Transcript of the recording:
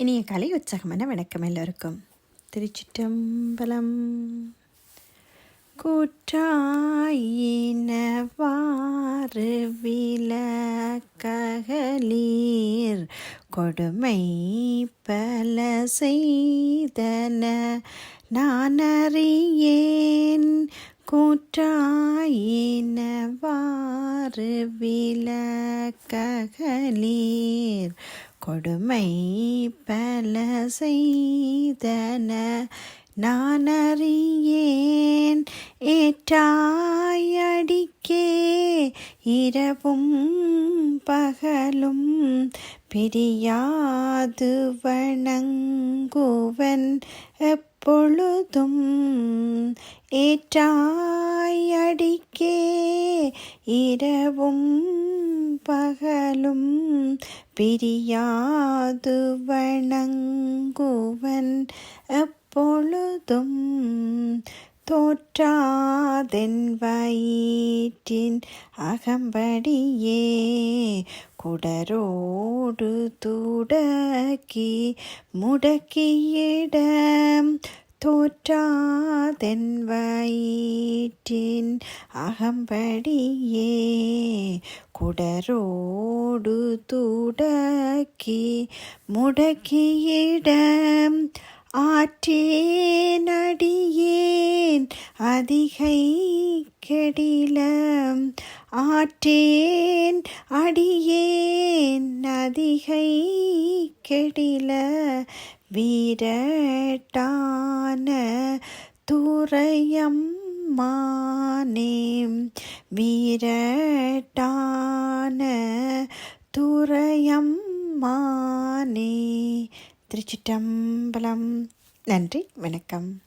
இனிய கலை உற்சாகமான வணக்கம் எல்லோருக்கும். திருச்சிட்டம்பலம் கூற்றாயினவாறு விளக்ககலீர். கொடுமை பல செய்தன நான் அறியேன் கூற்றாயினவாறு விளக்ககலீர். கொடுமை பல செய்தன. நான் அறியேன் ஏற்றாயடிக்கே. இரவும் பகலும் பிரியாது வணங்குவன் எப்பொழுதும். ஏற்றாயடிக்கே. இரவும் பகலும் பிரியாது வணங்குவன் எப்பொழுதும். தோற்றாதென் வயிற்றின் அகம்படியே குடரோடு துடக்கி முடக்கியிடம் தோற்றாதென் வயிற்றின் அகம்படியே குடரோடு துடக்கி முடக்கியிடம் ஆற்றேனடியேன் அதிகை கெடிலம் ஆற்றேன் அடியேன் அதிகை கெடில வீரட்டான துறையம் மானேம் வீரட்டான துறையம் திருச்சிட்டம்பலம் நன்றி வணக்கம்.